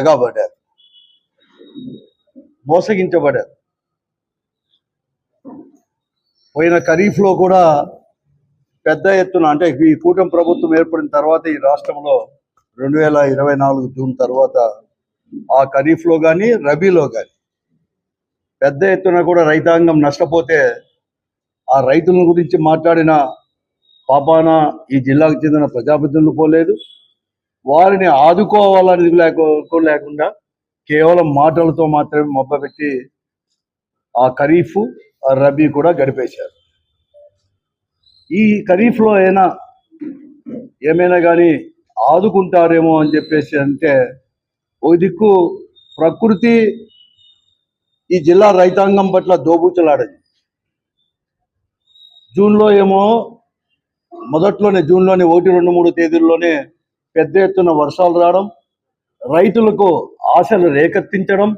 దగాబడ్డారు మోసగించబడ్డారు. పోయిన ఖరీఫ్లో కూడా పెద్ద ఎత్తున అంటే ఈ కూటమి ప్రభుత్వం ఏర్పడిన తర్వాత ఈ రాష్ట్రంలో రెండు వేల ఇరవై నాలుగు జూన్ తర్వాత ఆ ఖరీఫ్లో కానీ రబీలో కానీ పెద్ద ఎత్తున కూడా రైతాంగం నష్టపోతే ఆ రైతుల గురించి మాట్లాడిన పాపాన ఈ జిల్లాకు చెందిన ప్రజాప్రతినిధులు పోలేదు. వారిని ఆదుకోవాలని లేకుండా కేవలం మాటలతో మాత్రమే మొబ్బపెట్టి ఆ ఖరీఫ్ ఆ రబీ కూడా గడిపేశారు. ఈ ఖరీఫ్లో అయినా ఏమైనా కానీ ఆదుకుంటారేమో అని చెప్పేసి అంటే ఒక దిక్కు ప్రకృతి ఈ జిల్లా రైతాంగం పట్ల దోబూచలాడది. జూన్లో ఏమో మొదట్లోనే జూన్లోనే ఒకటి రెండు మూడు తేదీల్లోనే పెద్ద ఎత్తున వర్షాలు రావడం రైతులకు ఆశలు రేకెత్తించడం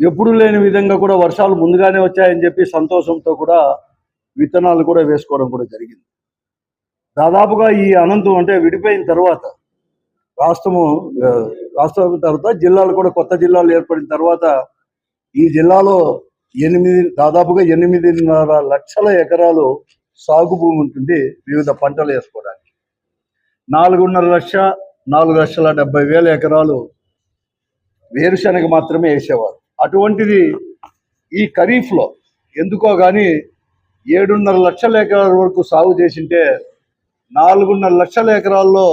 ఎప్పుడు లేని విధంగా కూడా వర్షాలు ముందుగానే వచ్చాయని చెప్పి సంతోషంతో కూడా విత్తనాలు కూడా వేసుకోవడం కూడా జరిగింది. దాదాపుగా ఈ అనంతం అంటే విడిపోయిన తర్వాత రాష్ట్రము రాష్ట్రం తర్వాత జిల్లాలు కూడా కొత్త జిల్లాలు ఏర్పడిన తర్వాత ఈ జిల్లాలో ఎనిమిది దాదాపుగా ఎనిమిదిన్నర లక్షల ఎకరాలు సాగు భూమి ఉంటుంది వివిధ పంటలు వేసుకోవడానికి. నాలుగున్నర లక్ష నాలుగు లక్షల డెబ్బై వేల ఎకరాలు వేరుశనగ మాత్రమే వేసేవారు. అటువంటిది ఈ ఖరీఫ్లో ఎందుకో కానీ ఏడున్నర లక్షల ఎకరాల వరకు సాగు చేసింటే నాలుగున్నర లక్షల ఎకరాల్లో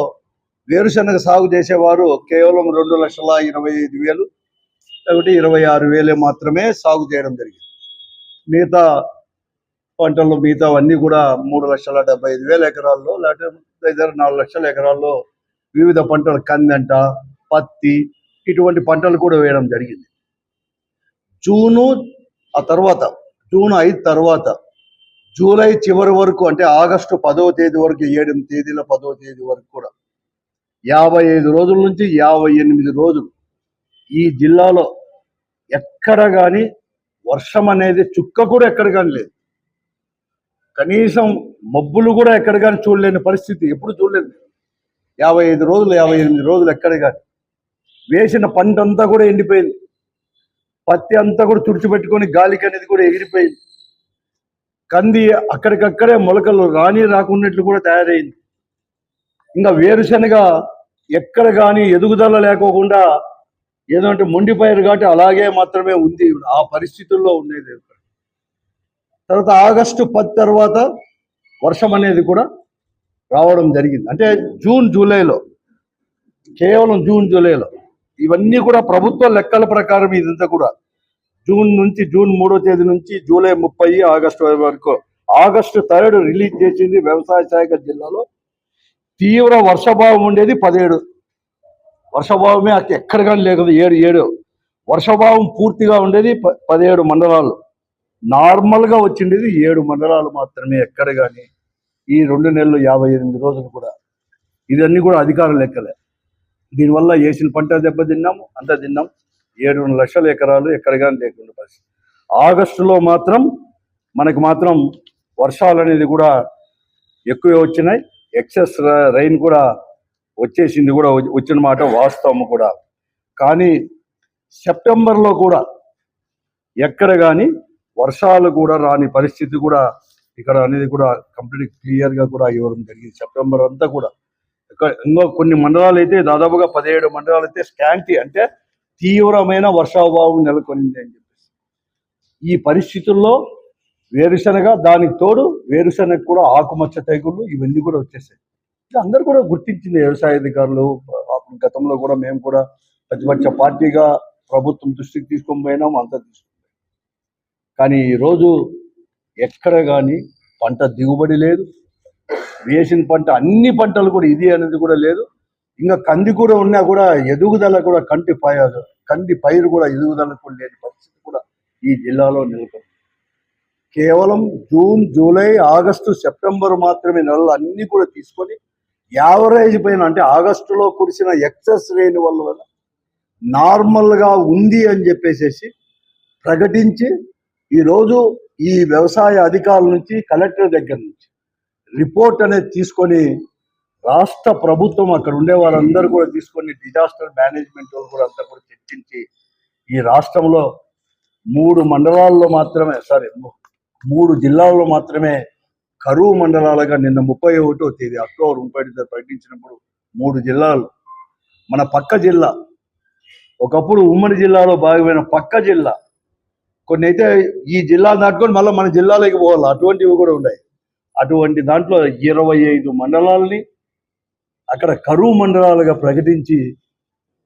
వేరుశనగ సాగు చేసేవారు కేవలం రెండు లక్షల ఇరవై ఐదు వేలు ఒకటి ఇరవై ఆరు వేలే మాత్రమే సాగు చేయడం జరిగింది. మిగతా పంటలు మిగతా అన్నీ కూడా మూడు లక్షల డెబ్బై ఐదు వేల ఎకరాల్లో లేకపోతే ఇతర నాలుగు లక్షల ఎకరాల్లో వివిధ పంటలు కందంట పత్తి ఇటువంటి పంటలు కూడా వేయడం జరిగింది. జూను ఆ తర్వాత జూన్ ఐదు తర్వాత జూలై చివరి వరకు అంటే ఆగస్టు పదవ తేదీ వరకు ఏడు తేదీల పదవ తేదీ వరకు కూడా. యాభై ఐదు రోజుల నుంచి యాభై ఎనిమిది రోజులు ఈ జిల్లాలో ఎక్కడ కానీ వర్షం అనేది చుక్క కూడా ఎక్కడ కానీ లేదు. కనీసం మబ్బులు కూడా ఎక్కడ కానీ చూడలేని పరిస్థితి. ఎప్పుడు చూడలేదు. యాభై ఐదు రోజులు యాభై ఎనిమిది రోజులు ఎక్కడ కానీ వేసిన పంట అంతా కూడా ఎండిపోయింది. పత్తి అంతా కూడా తుడిచిపెట్టుకొని గాలికి అనేది కూడా ఎగిరిపోయింది. కంది అక్కడికక్కడే మొలకలు రాని రాకున్నట్లు కూడా తయారైంది. ఇంకా వేరుశనగ ఎక్కడ కానీ ఎదుగుదల లేకోకుండా ఏదో మొండిపోయారు కాబట్టి అలాగే మాత్రమే ఉంది. ఆ పరిస్థితుల్లో ఉండేది. తర్వాత ఆగస్టు పది తర్వాత వర్షం అనేది కూడా రావడం జరిగింది. అంటే జూన్ జూలైలో కేవలం జూన్ జూలైలో ఇవన్నీ కూడా ప్రభుత్వ లెక్కల ప్రకారం ఇదంతా కూడా జూన్ నుంచి జూన్ మూడో తేదీ నుంచి జూలై ముప్పై ఆగస్టు వరకు ఆగస్టు థర్డ్ రిలీజ్ చేసింది వ్యవసాయ శాఖ జిల్లాలో. తీవ్ర వర్షభావం ఉండేది పదిహేడు. వర్షభావమే అక్కడ ఎక్కడ కానీ లేదు ఏడు ఏడు. వర్షభావం పూర్తిగా ఉండేది ప- పదిహేడు మండలాలు నార్మల్గా వచ్చిండేది ఏడు మండలాలు మాత్రమే ఎక్కడ కానీ ఈ రెండు నెలలు యాభై ఎనిమిది రోజులు కూడా. ఇదన్నీ కూడా అధికార లెక్కలే. దీనివల్ల వేసిన పంట దెబ్బ తిన్నాము అంతా తిన్నాం ఏడు లక్షల ఎకరాలు ఎక్కడ కానీ లేకుండా పరిస్థితి. ఆగస్టులో మాత్రం మనకు మాత్రం వర్షాలు అనేది కూడా ఎక్కువే వచ్చినాయి. ఎక్సెస్ రైన్ కూడా వచ్చేసింది కూడా వచ్చిన మాట వాస్తవం కూడా. కానీ సెప్టెంబర్లో కూడా ఎక్కడ కానీ వర్షాలు కూడా రాని పరిస్థితి కూడా ఇక్కడ అనేది కూడా కంప్లీట్ క్లియర్గా కూడా ఇవ్వడం జరిగింది. సెప్టెంబర్ అంతా కూడా. ఇక్కడ ఇంకో కొన్ని మండలాలు అయితే దాదాపుగా పదిహేడు మండలాలు అయితే స్కాంటి అంటే తీవ్రమైన వర్షాభావం నెలకొనింది అని చెప్పేసి. ఈ పరిస్థితుల్లో వేరుశనగ దానికి తోడు వేరుశనగ కూడా ఆకుమచ్చ తెగుళ్ళు ఇవన్నీ కూడా వచ్చేసాయి. అందరు కూడా గుర్తించింది వ్యవసాయ అధికారులు. గతంలో కూడా మేము కూడా ప్రతిపక్ష పార్టీగా ప్రభుత్వం దృష్టికి తీసుకొని పోయినాం అంతా తీసుకున్నాం కానీ ఈరోజు ఎక్కడ కానీ పంట దిగుబడి లేదు. వేసిన పంట అన్ని పంటలు కూడా ఇది అనేది కూడా లేదు. ఇంకా కంది కూడా ఉన్నా కూడా ఎదుగుదల కూడా కంటి పై కంది పైరు కూడా ఎదుగుదల కూడా లేని పరిస్థితి కూడా ఈ జిల్లాలో నెలకొంది. కేవలం జూన్ జూలై ఆగస్టు సెప్టెంబర్ మాత్రమే నెలలు అన్ని కూడా తీసుకొని యావరేజ్ పైన అంటే ఆగస్టులో కురిసిన ఎక్సెస్ రెయిన్ వల్ల నార్మల్గా ఉంది అని చెప్పేసేసి ప్రకటించి ఈరోజు ఈ వ్యవసాయ అధికారుల నుంచి కలెక్టర్ దగ్గర నుంచి రిపోర్ట్ అనేది తీసుకొని రాష్ట్ర ప్రభుత్వం అక్కడ ఉండే వాళ్ళందరూ కూడా తీసుకొని డిజాస్టర్ మేనేజ్మెంట్ వాళ్ళు కూడా అంతా కూడా చర్చించి ఈ రాష్ట్రంలో మూడు మండలాల్లో మాత్రమే సారీ మూడు జిల్లాల్లో మాత్రమే కరువు మండలాలుగా నిన్న ముప్పై ఒకటో తేదీ అక్టోబర్ ముప్పై ప్రకటించినప్పుడు మూడు జిల్లాలు. మన పక్క జిల్లా ఒకప్పుడు ఉమ్మడి జిల్లాలో భాగమైన పక్క జిల్లా కొన్ని అయితే ఈ జిల్లా దాటుకొని మళ్ళీ మన జిల్లాలోకి పోవాలి. అటువంటివి కూడా ఉన్నాయి. అటువంటి దాంట్లో ఇరవై ఐదు మండలాలని అక్కడ కరువు మండలాలుగా ప్రకటించి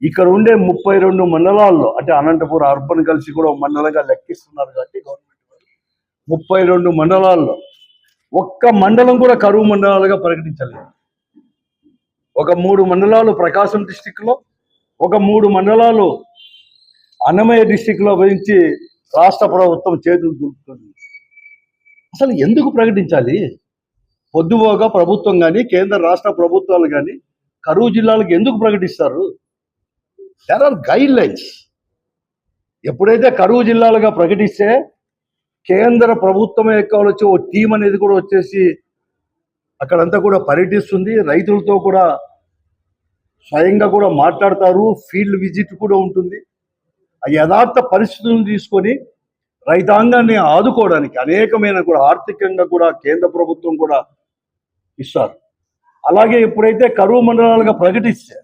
ఇక్కడ ఉండే ముప్పై రెండు మండలాల్లో అంటే అనంతపురం అర్బన్ కలిసి కూడా మండలంగా లెక్కిస్తున్నారు కాబట్టి గవర్నమెంట్ ముప్పై రెండు మండలాల్లో ఒక్క మండలం కూడా కరువు మండలాలుగా ప్రకటించలేదు. ఒక మూడు మండలాలు ప్రకాశం డిస్టిక్లో ఒక మూడు మండలాలు అన్నమయ్య డిస్టిక్లో లో రాష్ట్ర ప్రభుత్వం చేతులు దులుపుతుంది అసలు ఎందుకు ప్రకటించాలి? పొద్దుపోగా ప్రభుత్వం కానీ కేంద్ర రాష్ట్ర ప్రభుత్వాలు కానీ కరువు జిల్లాలకు ఎందుకు ప్రకటిస్తారు? దెర్ ఆర్ గైడ్ లైన్స్ ఎప్పుడైతే కరువు జిల్లాలుగా ప్రకటిస్తే కేంద్ర ప్రభుత్వం యొక్క వచ్చి ఓ టీం అనేది కూడా వచ్చేసి అక్కడంతా కూడా పర్యటిస్తుంది. రైతులతో కూడా స్వయంగా కూడా మాట్లాడతారు. ఫీల్డ్ విజిట్ కూడా ఉంటుంది. యథార్థ పరిస్థితులను తీసుకొని రైతాంగాన్ని ఆదుకోవడానికి అనేకమైన కూడా ఆర్థికంగా కూడా కేంద్ర ప్రభుత్వం కూడా ఇస్తారు. అలాగే ఎప్పుడైతే కరువు మండలాలుగా ప్రకటిస్తే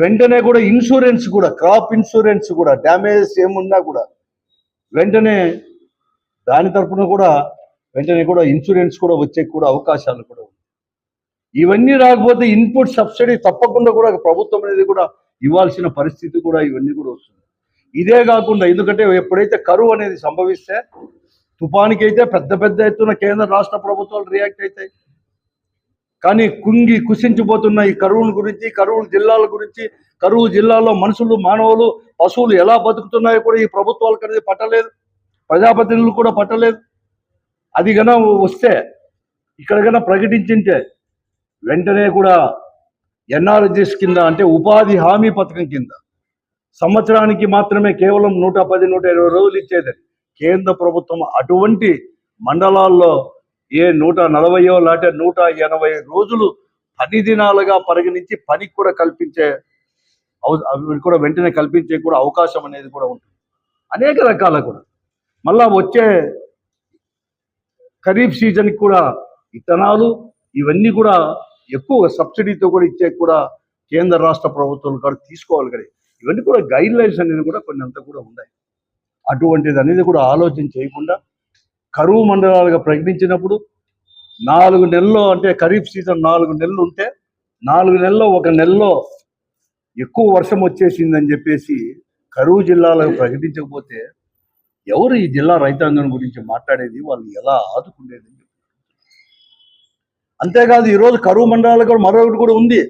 వెంటనే కూడా ఇన్సూరెన్స్ కూడా క్రాప్ ఇన్సూరెన్స్ కూడా డ్యామేజెస్ ఏమున్నా కూడా వెంటనే దాని తరపున కూడా వెంటనే కూడా ఇన్సూరెన్స్ కూడా వచ్చే కూడా అవకాశాలు కూడా ఉన్నాయి. ఇవన్నీ రాకపోతే ఇన్పుట్ సబ్సిడీ తప్పకుండా కూడా ప్రభుత్వం అనేది కూడా ఇవ్వాల్సిన పరిస్థితి కూడా ఇవన్నీ కూడా వస్తుంది. ఇదే కాకుండా ఎందుకంటే ఎప్పుడైతే కరువు అనేది సంభవిస్తే తుఫానికి అయితే పెద్ద పెద్ద ఎత్తున కేంద్ర రాష్ట్ర ప్రభుత్వాలు రియాక్ట్ అవుతాయి. కానీ కుంగి కుసించిపోతున్న ఈ కరువుల గురించి కరువుల జిల్లాల గురించి కరువు జిల్లాలో మనుషులు మానవులు పశువులు ఎలా బతుకుతున్నాయో కూడా ఈ ప్రభుత్వాలకు అనేది పట్టలేదు. ప్రజాప్రతినిధులు కూడా పట్టలేదు. అది గన వస్తే ఇక్కడ గన ప్రకటించింటే వెంటనే కూడా ఎన్ఆర్జెస్ కింద అంటే ఉపాధి హామీ పథకం కింద. సంవత్సరానికి మాత్రమే కేవలం నూట పది నూట ఇరవై రోజులు ఇచ్చేది. కేంద్ర ప్రభుత్వం అటువంటి మండలాల్లో ఏ నూట నలభయో లేకపోతే నూట ఎనభై రోజులు పని దినాలుగా పరిగణించి పనికి కూడా కల్పించే అవి కూడా వెంటనే కల్పించే కూడా అవకాశం అనేది కూడా ఉంటుంది. అనేక రకాల కూడా. మళ్ళా వచ్చే ఖరీఫ్ సీజన్కి కూడా విత్తనాలు ఇవన్నీ కూడా ఎక్కువ సబ్సిడీతో కూడా ఇచ్చే కూడా కేంద్ర రాష్ట్ర ప్రభుత్వాలు కూడా తీసుకోవాలి కానీ ఇవన్నీ కూడా గైడ్ లైన్స్ అనేది కూడా కొన్ని అంతా కూడా ఉన్నాయి. అటువంటిది అనేది కూడా ఆలోచన చేయకుండా కరువు మండలాలుగా ప్రకటించినప్పుడు నాలుగు నెలల్లో అంటే ఖరీఫ్ సీజన్ నాలుగు నెలలు ఉంటే నాలుగు నెలల్లో ఒక నెలలో ఎక్కువ వర్షం వచ్చేసిందని చెప్పేసి కరువు జిల్లాలకు ప్రకటించకపోతే ఎవరు ఈ జిల్లా రైతాంగం గురించి మాట్లాడేది? వాళ్ళు ఎలా ఆదుకునేది? అంతేకాదు ఈరోజు కరువు మండలాలు కూడా మరొకటి కూడా ఉంది.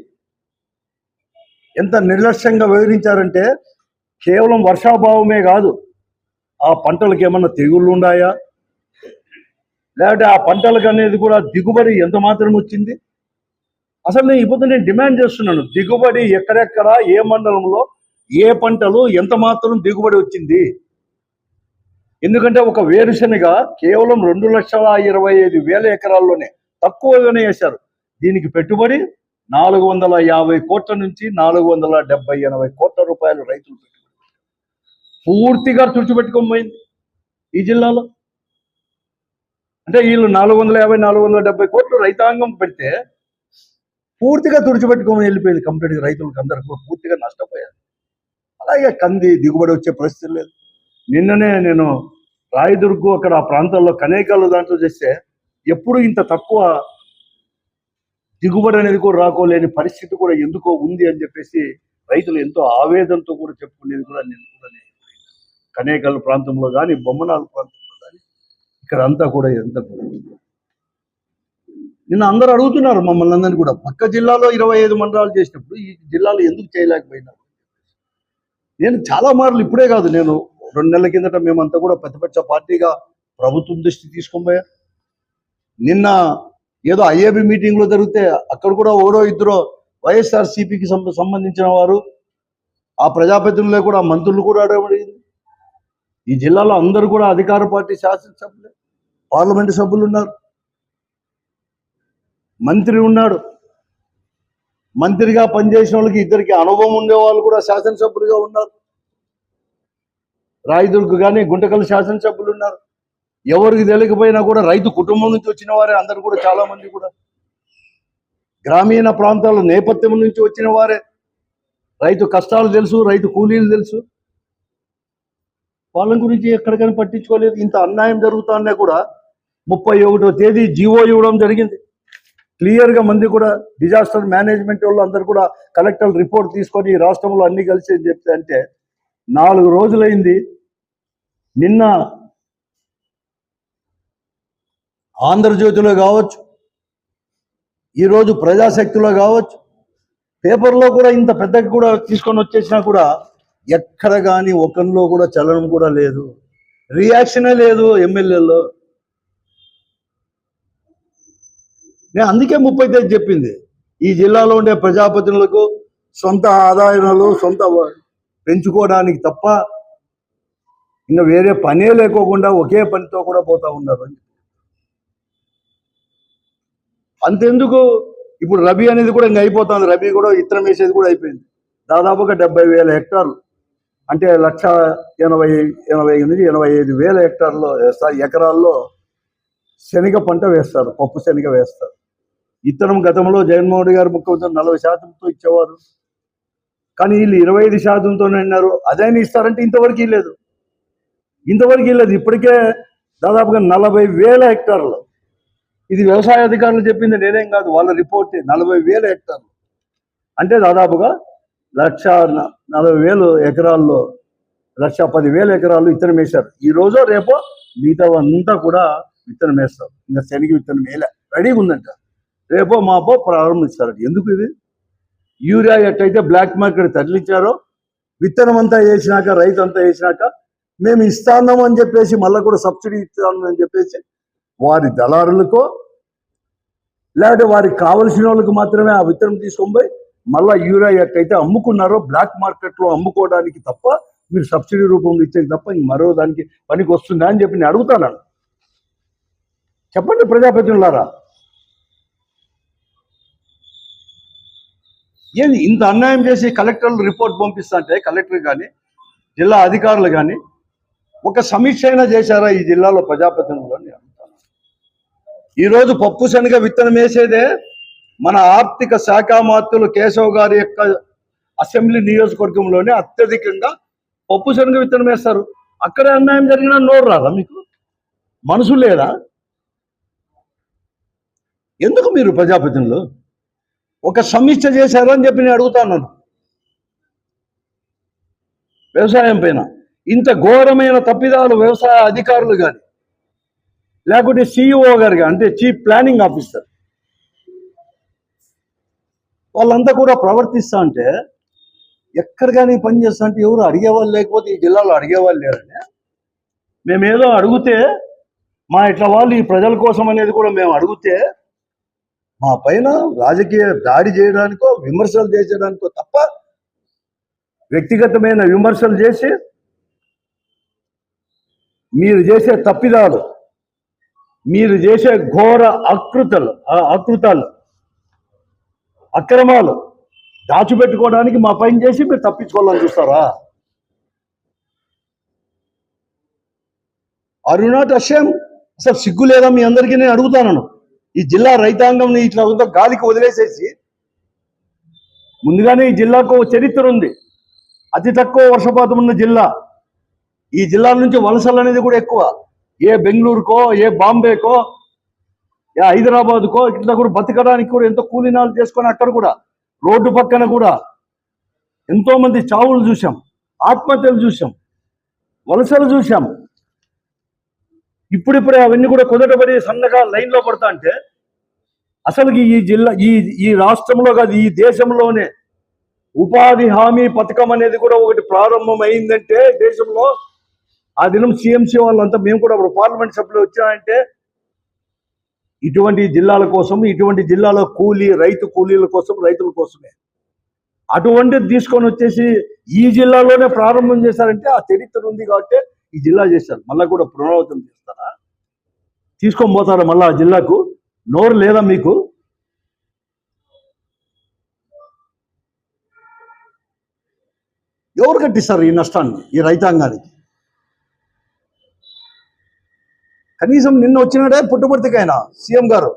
ఎంత నిర్లక్ష్యంగా వివరించారంటే కేవలం వర్షాభావమే కాదు ఆ పంటలకు ఏమన్నా తెగుళ్ళు ఉన్నాయా? లేకపోతే ఆ పంటలకు అనేది కూడా దిగుబడి ఎంత మాత్రం వచ్చింది? అసలు నేను ఇప్పుడు నేను డిమాండ్ చేస్తున్నాను దిగుబడి ఎక్కడెక్కడ ఏ మండలంలో ఏ పంటలు ఎంత మాత్రం దిగుబడి వచ్చింది? ఎందుకంటే ఒక వేరుశనగ కేవలం రెండు లక్షల ఇరవై ఐదు వేల ఎకరాల్లోనే తక్కువగానే వేశారు. దీనికి పెట్టుబడి నాలుగు వందల యాభై కోట్ల నుంచి నాలుగు వందల డెబ్బై ఎనభై కోట్ల రూపాయలు రైతులు పెట్టుబడి పూర్తిగా తుడిచిపెట్టుకోబోయింది ఈ జిల్లాలో. అంటే వీళ్ళు నాలుగు వందల యాభై నాలుగు వందల డెబ్బై కోట్లు రైతాంగం పెడితే పూర్తిగా తుడిచిపెట్టుకొని వెళ్ళిపోయింది కంప్లీట్గా రైతులకు అందరికి కూడా పూర్తిగా నష్టపోయారు. అలాగే కంది దిగుబడి వచ్చే పరిస్థితి లేదు. నిన్ననే నేను రాయదుర్గు అక్కడ ఆ ప్రాంతాల్లో కనేకాలు దాంట్లో చేస్తే ఎప్పుడు ఇంత తక్కువ దిగుబడి అనేది కూడా రాకోలేని పరిస్థితి కూడా ఎందుకో ఉంది అని చెప్పేసి రైతులు ఎంతో ఆవేదనతో కూడా చెప్పుకునేది కూడా నేను కూడా నేను కనేకల్ ప్రాంతంలో కానీ బొమ్మనాలు ప్రాంతంలో కానీ ఇక్కడ అంతా కూడా. ఎంత నిన్న అందరూ అడుగుతున్నారు మమ్మల్ని అందరినీ కూడా. పక్క జిల్లాలో ఇరవై ఐదు మండలాలు చేసినప్పుడు ఈ జిల్లాలో ఎందుకు చేయలేకపోయినారు? నేను చాలా మార్లు ఇప్పుడే కాదు నేను రెండు నెలల కిందట మేమంతా కూడా ప్రతిపక్ష పార్టీగా ప్రభుత్వం దృష్టి తీసుకొని నిన్న ఏదో ఐఏబి మీటింగ్లో జరిగితే అక్కడ కూడా ఓడో ఇద్దరు వైఎస్ఆర్ సిపికి సంబంధించిన వారు ఆ ప్రజాప్రతినిధులే కూడా మంత్రులు కూడా అడగబడింది ఈ జిల్లాలో అందరూ కూడా అధికార పార్టీ శాసనసభ్యులే పార్లమెంటు సభ్యులు ఉన్నారు. మంత్రి ఉన్నాడు. మంత్రిగా పనిచేసిన వాళ్ళకి ఇద్దరికి అనుభవం ఉండేవాళ్ళు కూడా శాసనసభ్యులుగా ఉన్నారు. రాయదుర్గ్ కానీ గుంటకల్ శాసనసభ్యులు ఉన్నారు. ఎవరికి తెలియకపోయినా కూడా రైతు కుటుంబం నుంచి వచ్చిన వారే అందరు కూడా చాలా మంది కూడా. గ్రామీణ ప్రాంతాల నేపథ్యం నుంచి వచ్చిన వారే. రైతు కష్టాలు తెలుసు రైతు కూలీలు తెలుసు. వాళ్ళ గురించి ఎక్కడికైనా పట్టించుకోలేదు. ఇంత అన్యాయం జరుగుతున్నా కూడా ముప్పై ఒకటో తేదీ జీవో ఇవ్వడం జరిగింది. క్లియర్గా మంది కూడా డిజాస్టర్ మేనేజ్మెంట్ వాళ్ళు అందరు కూడా కలెక్టర్ రిపోర్ట్ తీసుకొని ఈ రాష్ట్రంలో అన్ని కలిసి అని చెప్తే అంటే నాలుగు రోజులైంది. నిన్న ఆంధ్రజ్యోతిలో కావచ్చు ఈరోజు ప్రజాశక్తిలో కావచ్చు పేపర్లో కూడా ఇంత పెద్దగా కూడా తీసుకొని వచ్చేసినా కూడా ఎక్కడ కానీ ఒకరిలో కూడా చలనం కూడా లేదు. రియాక్షనే లేదు ఎమ్మెల్యేలో నేను అందుకే ముప్పై తేదీ చెప్పింది. ఈ జిల్లాలో ఉండే ప్రజాప్రతినిధులకు సొంత ఆదాయాలు సొంత పెంచుకోవడానికి తప్ప ఇంకా వేరే పనే లేకోకుండా ఒకే పనితో కూడా పోతా ఉన్నారు అని అంతెందుకు? ఇప్పుడు రబీ అనేది కూడా ఇంకా అయిపోతుంది. రబీ కూడా ఇత్తనం వేసేది కూడా అయిపోయింది. దాదాపుగా డెబ్బై వేల హెక్టార్లు. అంటే లక్ష ఎనభై ఎనభై నుంచి ఎనభై ఐదు వేల హెక్టార్లో వేస్తారు. ఎకరాల్లో శనగ పంట వేస్తారు. పప్పు శనగ వేస్తారు. ఇత్తనం గతంలో జగన్మోహన్ రెడ్డి గారు ముఖ్యమంత్రి నలభై శాతంతో ఇచ్చేవారు. కానీ వీళ్ళు ఇరవై ఐదు శాతంతోనే అన్నారు. అదైనా ఇస్తారంటే ఇంతవరకు లేదు ఇంతవరకు లేదు ఇప్పటికే దాదాపుగా నలభై వేల హెక్టార్లు. ఇది వ్యవసాయ అధికారులు చెప్పింది నేనేం కాదు వాళ్ళ రిపోర్ట్. నలభై వేల హెక్టార్లు. అంటే దాదాపుగా లక్ష నలభై వేలు ఎకరాల్లో లక్ష పది వేల ఎకరాలు విత్తనం వేశారు. ఈ రోజు రేపో మిగతా అంతా కూడా విత్తనం వేస్తారు. ఇంకా శనగ విత్తనం వేలే రెడీగా ఉందంట. రేపో మాపో ప్రారంభిస్తారు ఎందుకు ఇది? యూరియా ఎట్టయితే బ్లాక్ మార్కెట్ తరలించారో విత్తనం అంతా వేసినాక రైతు అంతా వేసినాక మేము ఇస్తాన్నాం అని చెప్పేసి మళ్ళీ కూడా సబ్సిడీ ఇస్తాను అని చెప్పేసి వారి దళారులకో లేకపోతే వారికి కావలసిన వాళ్ళకి మాత్రమే ఆ విత్తనం తీసుకొని పోయి మళ్ళా యూరియా అయితే అమ్ముకున్నారో బ్లాక్ మార్కెట్లో అమ్ముకోవడానికి తప్ప మీరు సబ్సిడీ రూపంలో ఇచ్చేది తప్ప ఇంక మరో దానికి పనికి వస్తుందా అని చెప్పి నేను అడుగుతాను చెప్పండి ప్రజాప్రతినిధులారా. ఏంది ఇంత అన్యాయం చేసి కలెక్టర్లు రిపోర్ట్ పంపిస్తా అంటే కలెక్టర్ కానీ జిల్లా అధికారులు కానీ ఒక సమీక్ష అయినా చేశారా ఈ జిల్లాలో ప్రజాప్రతినిధులు అని? ఈరోజు పప్పు శనగ విత్తనం వేసేదే మన ఆర్థిక శాఖ మాత్రులు కేశవ్ గారి యొక్క అసెంబ్లీ నియోజకవర్గంలోనే అత్యధికంగా పప్పు శనగ విత్తనం వేస్తారు. అక్కడే అన్యాయం జరిగినా నోరు రాదా మీకు? మనసు లేదా? ఎందుకు మీరు ప్రజాప్రతినిధులు? ఒక సమీక్ష చేశారా అని చెప్పి నేను అడుగుతాను వ్యవసాయం పైన ఇంత ఘోరమైన తప్పిదాలు వ్యవసాయ అధికారులు కానీ లేకుంటే సిఇఓ గారిగా అంటే చీఫ్ ప్లానింగ్ ఆఫీసర్ వాళ్ళంతా కూడా ప్రవర్తిస్తా అంటే ఎక్కడ కానీ పని చేస్తా అంటే ఎవరు అడిగేవాళ్ళు లేకపోతే ఈ జిల్లాలో అడిగేవాళ్ళు లేరని. మేమేదో అడిగితే మా ఇట్లా వాళ్ళు ఈ ప్రజల కోసం అనేది కూడా మేము అడిగితే మా పైన రాజకీయ దాడి చేయడానికో విమర్శలు చేసేదానికో తప్ప వ్యక్తిగతమైన విమర్శలు చేసి మీరు చేసే తప్పిదాలు మీరు చేసే ఘోర అకృతలు ఆ అకృతాలు అక్రమాలు దాచిపెట్టుకోవడానికి మా పైన చేసి మీరు తప్పించుకోవాలని చూస్తారా? Aren't you ashamed. అసలు సిగ్గు లేదా మీ అందరికీ నేను అడుగుతాను ఈ జిల్లా రైతాంగం ఇట్లా ఉందో గాలికి వదిలేసేసి ముందుగానే ఈ జిల్లాకు చరిత్ర ఉంది. అతి తక్కువ వర్షపాతం ఉన్న జిల్లా. ఈ జిల్లా నుంచి వలసలు అనేది కూడా ఎక్కువ. ఏ బెంగళూరుకో ఏ బాంబేకో ఏ హైదరాబాద్కో ఇట్లా కూడా బతకడానికి కూడా ఎంతో కూలీనాలు చేసుకొని అక్కడ కూడా రోడ్డు పక్కన కూడా ఎంతో మంది చావులు చూసాం ఆత్మహత్యలు చూసాం వలసలు చూసాం ఇప్పుడిప్పుడే అవన్నీ కూడా కుదటపడి సన్నగా లైన్లో పడతా అంటే అసలు ఈ జిల్లా ఈ ఈ రాష్ట్రంలో కాదు ఈ దేశంలోనే ఉపాధి హామీ పథకం అనేది కూడా ఒకటి ప్రారంభం అయిందంటే దేశంలో ఆ దినం సీఎంసీ వాళ్ళంతా మేము కూడా అప్పుడు పార్లమెంట్ సభ్యులు వచ్చామంటే ఇటువంటి జిల్లాల కోసం ఇటువంటి జిల్లాల కూలీ రైతు కూలీల కోసం రైతుల కోసమే. అటువంటిది తీసుకొని వచ్చేసి ఈ జిల్లాలోనే ప్రారంభం చేశారంటే ఆ చరిత్ర ఉంది కాబట్టి ఈ జిల్లా చేశారు. మళ్ళీ కూడా పునరావృతం చేస్తారా? తీసుకొని పోతారా మళ్ళీ ఆ జిల్లాకు? నోరు లేదా మీకు? ఎవరు కట్టిస్తారు ఈ నష్టాన్ని ఈ రైతాంగానికి? కనీసం నిన్న వచ్చినాడే పుట్టపర్తికైనా సీఎం గారు.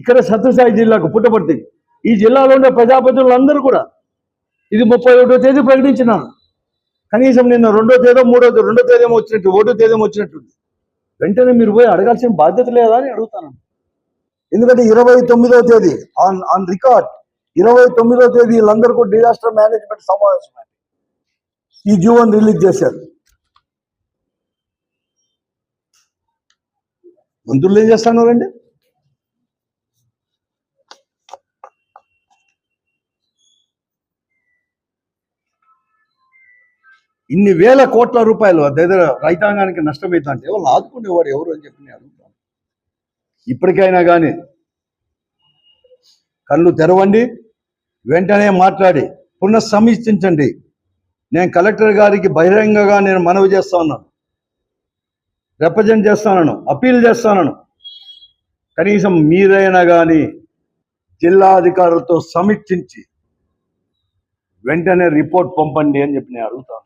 ఇక్కడ సత్యసాయి జిల్లాకు పుట్టపర్తికి ఈ జిల్లాలో ఉండే ప్రజాప్రతినిధులందరూ కూడా ఇది ముప్పై ఒకటో తేదీ ప్రకటించినాను కనీసం నిన్న రెండో తేదీ మూడో తేదీ రెండో తేదీ వచ్చినట్టు ఒకటో తేదీ వచ్చినట్టుంది. వెంటనే మీరు పోయి అడగాల్సిన బాధ్యత లేదా అని అడుగుతాను. ఎందుకంటే ఇరవై తొమ్మిదో తేదీ ఆన్ ఆన్ రికార్డ్ ఇరవై తొమ్మిదో తేదీ వీళ్ళందరూ కూడా డిజాస్టర్ మేనేజ్మెంట్ సమావేశం ఈ జీవోని రిలీజ్ చేశారు. మంత్రులు ఏం చేస్తాను రండి ఇన్ని వేల కోట్ల రూపాయలు దగ్గర రైతాంగానికి నష్టమైతే అంటే వాళ్ళు ఆదుకునేవాడు ఎవరు అని చెప్పి నేను అడుగుతాను ఇప్పటికైనా కానీ కళ్ళు తెరవండి వెంటనే మాట్లాడి పునఃసమీక్షించండి. నేను కలెక్టర్ గారికి బహిరంగంగా నేను మనవి చేస్తా ఉన్నాను. రిప్రజెంట్ చేస్తానను అప్పీల్ చేస్తానను. కనీసం మీరైనా కానీ జిల్లా అధికారులతో సమీక్షించి వెంటనే రిపోర్ట్ పంపండి అని చెప్పి నేను అడుగుతాను.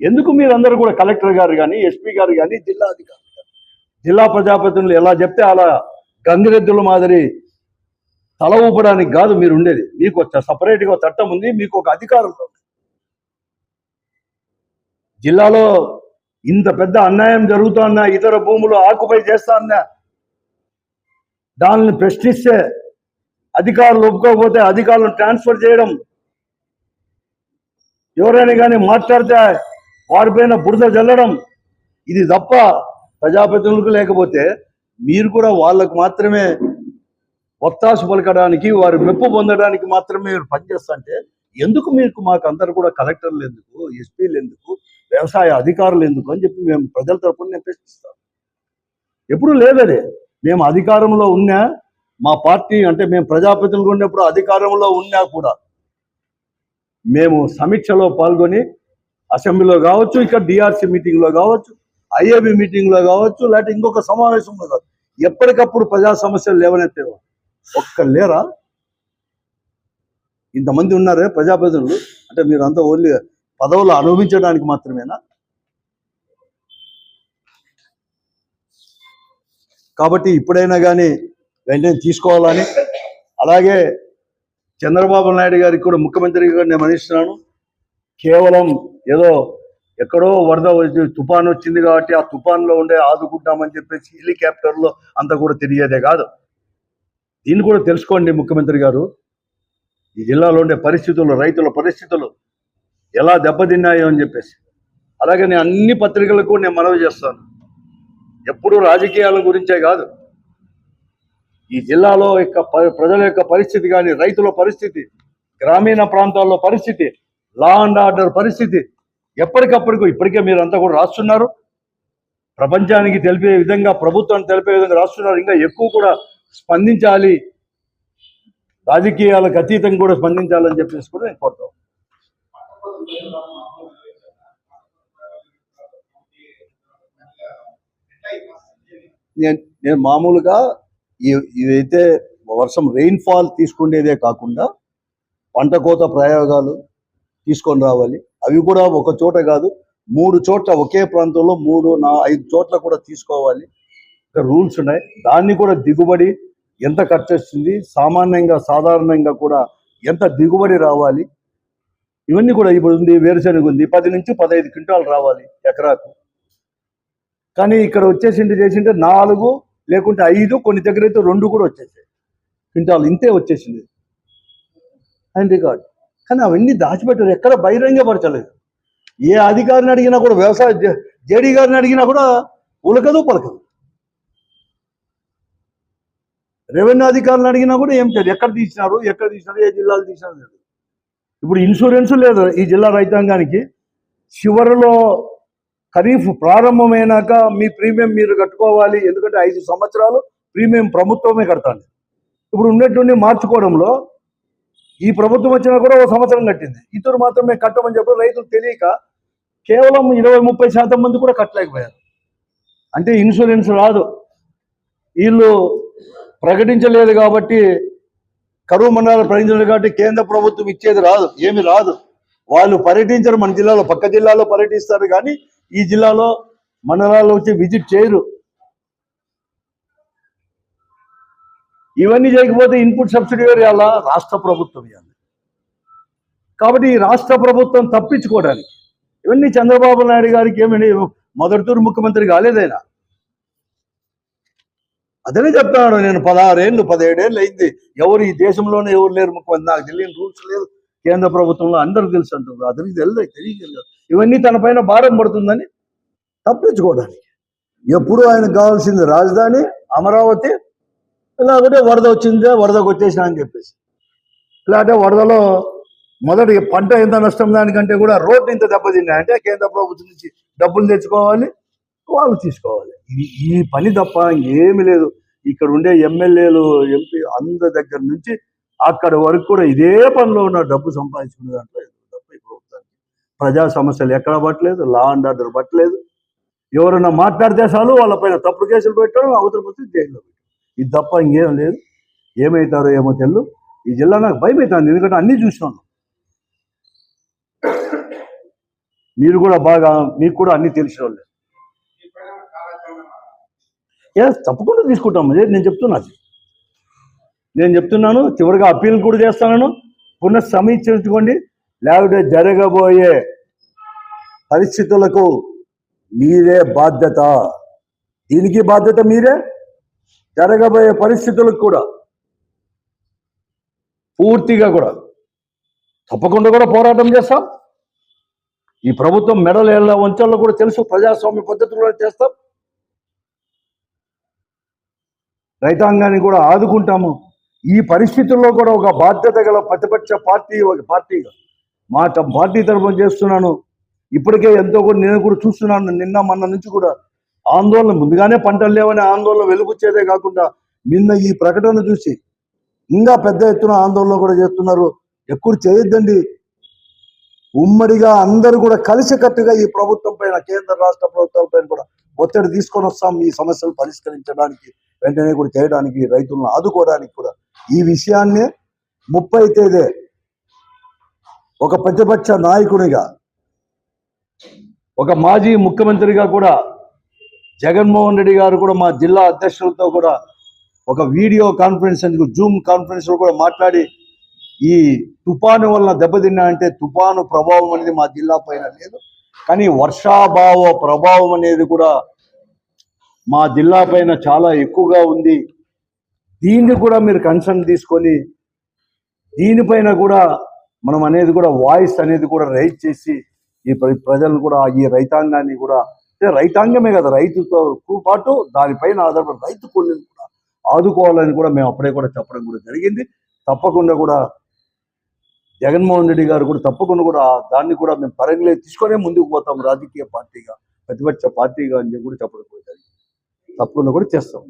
ఎందుకు మీరందరూ కూడా కలెక్టర్ గారు కానీ ఎస్పీ గారు కానీ జిల్లా అధికారులు కానీ, జిల్లా ప్రజాప్రతినిధులు ఎలా చెప్తే అలా గంగిరెద్దుల మాదిరి తల ఊపడానికి కాదు మీరు ఉండేది. మీకు సపరేట్గా చట్టం ఉంది మీకు ఒక అధికారం జిల్లాలో ఇంత పెద్ద అన్యాయం జరుగుతున్నా ఇతర భూములు ఆకుపై చేస్తాన్నా దానిని ప్రశ్నిస్తే అధికారులు ఒప్పుకోకపోతే అధికారులను ట్రాన్స్ఫర్ చేయడం ఎవరైనా కానీ మాట్లాడితే వారిపైన బురద జల్లడం ఇది తప్ప ప్రజాప్రతినిధులకు లేకపోతే మీరు కూడా వాళ్ళకు మాత్రమే ఒత్తాసు పలకడానికి వారి మెప్పు పొందడానికి మాత్రమే మీరు పనిచేస్తుంటే ఎందుకు మీకు మాకు అందరు కూడా కలెక్టర్లు ఎందుకు ఎస్పీలు ఎందుకు వ్యవసాయ అధికారులు ఎందుకు అని చెప్పి మేము ప్రజల తరపున నేను ప్రశ్నిస్తాం ఎప్పుడు లేదది. మేము అధికారంలో ఉన్నా మా పార్టీ అంటే మేము ప్రజాప్రతినిధులు ఉన్నప్పుడు అధికారంలో ఉన్నా కూడా మేము సమీక్షలో పాల్గొని అసెంబ్లీలో కావచ్చు ఇక్కడ డిఆర్సీ మీటింగ్లో కావచ్చు ఐఏబి మీటింగ్లో కావచ్చు లేకపోతే ఇంకొక సమావేశంలో కావచ్చు ఎప్పటికప్పుడు ప్రజా సమస్యలు లేవనెత్తేవా ఒక్క లేరా? ఇంతమంది ఉన్నారే ప్రజాప్రతినిధులు? అంటే మీరు అంతా ఓన్లీ పదవులు అనుభవించడానికి మాత్రమేనా? కాబట్టి ఇప్పుడైనా కానీ వెంటనే తీసుకోవాలని అలాగే చంద్రబాబు నాయుడు గారికి కూడా ముఖ్యమంత్రిగా నేను మనిస్తున్నాను కేవలం ఏదో ఎక్కడో వరద వచ్చి తుఫాన్ వచ్చింది కాబట్టి ఆ తుఫాన్లో ఉండే ఆదుకుంటామని చెప్పేసి హెలికాప్టర్లో అంతా కూడా తిరిగేదే కాదు. దీన్ని కూడా తెలుసుకోండి ముఖ్యమంత్రి గారు. ఈ జిల్లాలో ఉండే పరిస్థితులు రైతుల పరిస్థితులు ఎలా దెబ్బతిన్నాయో అని చెప్పేసి. అలాగే నేను అన్ని పత్రికలకు నేను మనవి చేస్తాను. ఎప్పుడు రాజకీయాల గురించే కాదు. ఈ జిల్లాలో యొక్క ప్రజల యొక్క పరిస్థితి కానీ రైతుల పరిస్థితి గ్రామీణ ప్రాంతాల్లో పరిస్థితి లా అండ్ ఆర్డర్ పరిస్థితి ఎప్పటికప్పటికి ఇప్పటికే మీరు అంతా కూడా రాస్తున్నారు. ప్రపంచానికి తెలిపే విధంగా ప్రభుత్వాన్ని తెలిపే విధంగా రాస్తున్నారు. ఇంకా ఎక్కువ కూడా స్పందించాలి. రాజకీయాలకు అతీతంగా కూడా స్పందించాలని చెప్పేసి కూడా నేను కోరుతాను నేను నేను మామూలుగా ఇదైతే వర్షం రెయిన్ ఫాల్ తీసుకునేదే కాకుండా పంట కోత ప్రయోగాలు తీసుకొని రావాలి. అవి కూడా ఒక చోట కాదు మూడు చోట్ల ఒకే ప్రాంతంలో మూడు నా ఐదు చోట్ల కూడా తీసుకోవాలి. రూల్స్ ఉన్నాయి. దాన్ని కూడా దిగుబడి ఎంత ఖర్చు వస్తుంది? సామాన్యంగా సాధారణంగా కూడా ఎంత దిగుబడి రావాలి? ఇవన్నీ కూడా ఇప్పుడు ఉంది వేరుశనగ ఉంది. పది నుంచి పదహైదు క్వింటాలు రావాలి ఎకరాకు. కానీ ఇక్కడ వచ్చేసింటి చేసింటే నాలుగు లేకుంటే ఐదు కొన్ని దగ్గర అయితే రెండు కూడా వచ్చేసాయి. క్వింటాలు ఇంతే వచ్చేసింది. అండ్ రికార్డ్ కానీ అవన్నీ దాచిపెట్టారు ఎక్కడ బహిరంగపరచలేదు. ఏ అధికారిని అడిగినా కూడా వ్యవసాయ జేడీ గారిని అడిగినా కూడా ఉలకదు పలకదు. రెవెన్యూ అధికారులను అడిగినా కూడా ఏం తెలియదు ఎక్కడ తీసినారు ఎక్కడ తీసినారు ఏ జిల్లాలు తీసినారు ఇప్పుడు ఇన్సూరెన్స్ లేదు ఈ జిల్లా రైతాంగానికి. చివరిలో ఖరీఫ్ ప్రారంభమైనాక మీ ప్రీమియం మీరు కట్టుకోవాలి. ఎందుకంటే ఐదు సంవత్సరాలు ప్రీమియం ప్రభుత్వమే కడతాను ఇప్పుడు ఉన్నట్టుండి మార్చుకోవడంలో ఈ ప్రభుత్వం వచ్చినా కూడా ఒక సంవత్సరం కట్టింది. ఇతరు మాత్రమే కట్టమని చెప్పి రైతులు తెలియక కేవలం ఇరవై ముప్పై శాతం మంది కూడా కట్టలేకపోయారు. అంటే ఇన్సూరెన్స్ రాదు. వీళ్ళు ప్రకటించలేదు కాబట్టి కరువు మండలాలు ప్రజలు కాబట్టి కేంద్ర ప్రభుత్వం ఇచ్చేది రాదు ఏమి రాదు. వాళ్ళు పర్యటించరు మన జిల్లాలో పక్క జిల్లాలో పర్యటిస్తారు కానీ ఈ జిల్లాలో మండలాల్లో వచ్చి విజిట్ చేయరు. ఇవన్నీ చేయకపోతే ఇన్పుట్ సబ్సిడీ ఎలా రాష్ట్ర ప్రభుత్వం ఇవ్వాలి కాబట్టి ఈ రాష్ట్ర ప్రభుత్వం తప్పించుకోవడానికి ఇవన్నీ చంద్రబాబు నాయుడు గారికి ఏమని మొదటి తూరు ముఖ్యమంత్రి కాలేదైనా అదనే చెప్తున్నాడు నేను పదహారేళ్ళు పదిహేడేళ్ళు అయింది ఎవరు ఈ దేశంలోనే ఎవరు లేరు ముఖ్యమంత్రి? నాకు తెలియని రూల్స్ లేదు కేంద్ర ప్రభుత్వంలో అందరూ తెలుసు అంటారు అతనికి తెలియదు తెలియదు. ఇవన్నీ తన పైన భారం పడుతుందని తప్పించుకోవడానికి. ఎప్పుడు ఆయనకు కావాల్సింది రాజధాని అమరావతి లేకపోతే వరద వచ్చిందే వరదకు వచ్చేసిన అని చెప్పేసి. లేకపోతే వరదలో మొదటి పంట ఎంత నష్టం దానికంటే కూడా రోడ్డు ఇంత దెబ్బతిన్నాయి అంటే కేంద్ర ప్రభుత్వం నుంచి డబ్బులు తెచ్చుకోవాలి. వాళ్ళు తీసుకోవాలి. ఇది ఈ పని తప్ప ఏమి లేదు. ఇక్కడ ఉండే ఎమ్మెల్యేలు ఎంపీ అందరి దగ్గర నుంచి అక్కడ వరకు కూడా ఇదే పనిలో ఉన్న డబ్బు సంపాదించుకునే దాంట్లో డబ్బు ప్రభుత్వానికి ప్రజా సమస్యలు ఎక్కడ పట్టలేదు లా అండ్ ఆర్డర్ పట్టలేదు. ఎవరైనా మాట్లాడితే చాలు వాళ్ళపైన తప్పుడు కేసులు పెట్టడం అవతల పోతే జైల్లో పెట్టడం. ఇది తప్ప ఇంకేం లేదు. ఏమవుతారో ఏమో తెలు ఈ జిల్లా నాకు భయం అవుతుంది ఎందుకంటే అన్నీ చూసినాను మీరు కూడా బాగా మీకు కూడా అన్ని తెలిసిన వాళ్ళే. ఎస్ తప్పకుండా తీసుకుంటాం. అదే నేను చెప్తున్నాను నేను చెప్తున్నాను చివరిగా అప్పీల్ కూడా చేస్తాను పునః సమీక్షించుకోండి లేకపోతే జరగబోయే పరిస్థితులకు మీరే బాధ్యత. దీనికి బాధ్యత మీరే? జరగబోయే పరిస్థితులకు కూడా. పూర్తిగా కూడా. తప్పకుండా కూడా పోరాటం చేస్తాం. ఈ ప్రభుత్వం మెడలు ఎలా ఉంచాలో కూడా తెలుసు ప్రజాస్వామ్య పద్ధతిలో చేస్తాం. రైతాంగాన్ని కూడా ఆదుకుంటాము. ఈ పరిస్థితుల్లో కూడా ఒక బాధ్యత గల ప్రతిపక్ష పార్టీ ఒక పార్టీగా మా పార్టీ తరఫున చేస్తున్నాను. ఇప్పటికే ఎంతో కూడా నేను కూడా చూస్తున్నాను. నిన్న మొన్న నుంచి కూడా ఆందోళన ముందుగానే పంటలు లేవని ఆందోళన వెలుగుచ్చేదే కాకుండా నిన్న ఈ ప్రకటన చూసి ఇంకా పెద్ద ఎత్తున ఆందోళన కూడా చేస్తున్నారు. ఎక్కువ చేయొద్దండి. ఉమ్మడిగా అందరూ కూడా కలిసికట్టుగా ఈ ప్రభుత్వం పైన కేంద్ర రాష్ట్ర ప్రభుత్వాల పైన కూడా ఒత్తిడి తీసుకొని వస్తాం ఈ సమస్యలు పరిష్కరించడానికి వెంటనే కూడా చేయడానికి రైతులను ఆదుకోవడానికి కూడా. ఈ విషయాన్ని ముప్పై తేదే ఒక ప్రతిపక్ష నాయకునిగా ఒక మాజీ ముఖ్యమంత్రిగా కూడా జగన్మోహన్ రెడ్డి గారు కూడా మా జిల్లా అధ్యక్షులతో కూడా ఒక వీడియో కాన్ఫరెన్స్ అందుకు జూమ్ కాన్ఫరెన్స్లో కూడా మాట్లాడి ఈ తుఫాను వలన దెబ్బతిన్నా అంటే తుఫాను ప్రభావం అనేది మా జిల్లా పైన లేదు. కానీ వర్షాభావ ప్రభావం అనేది కూడా మా జిల్లా పైన చాలా ఎక్కువగా ఉంది. దీన్ని కూడా మీరు కన్సర్న్ తీసుకొని దీనిపైన కూడా మనం అనేది కూడా వాయిస్ అనేది కూడా రైజ్ చేసి ఈ ప్ర- ప్రజలను కూడా ఈ రైతాంగాన్ని కూడా అంటే రైతాంగమే కదా రైతుతో పాటు దానిపైన ఆధారపడి రైతు కూలీని కూడా ఆదుకోవాలని కూడా మేము అప్పుడే కూడా చెప్పడం కూడా జరిగింది. తప్పకుండా కూడా జగన్మోహన్ రెడ్డి గారు కూడా తప్పకుండా కూడా దాన్ని కూడా మేము పరంగా తీసుకొనే ముందుకు పోతాం రాజకీయ పార్టీగా ప్రతిపక్ష పార్టీగా అని చెప్పి కూడా చెప్పడం జరిగింది. తప్పకుండా కూడా చేస్తాం.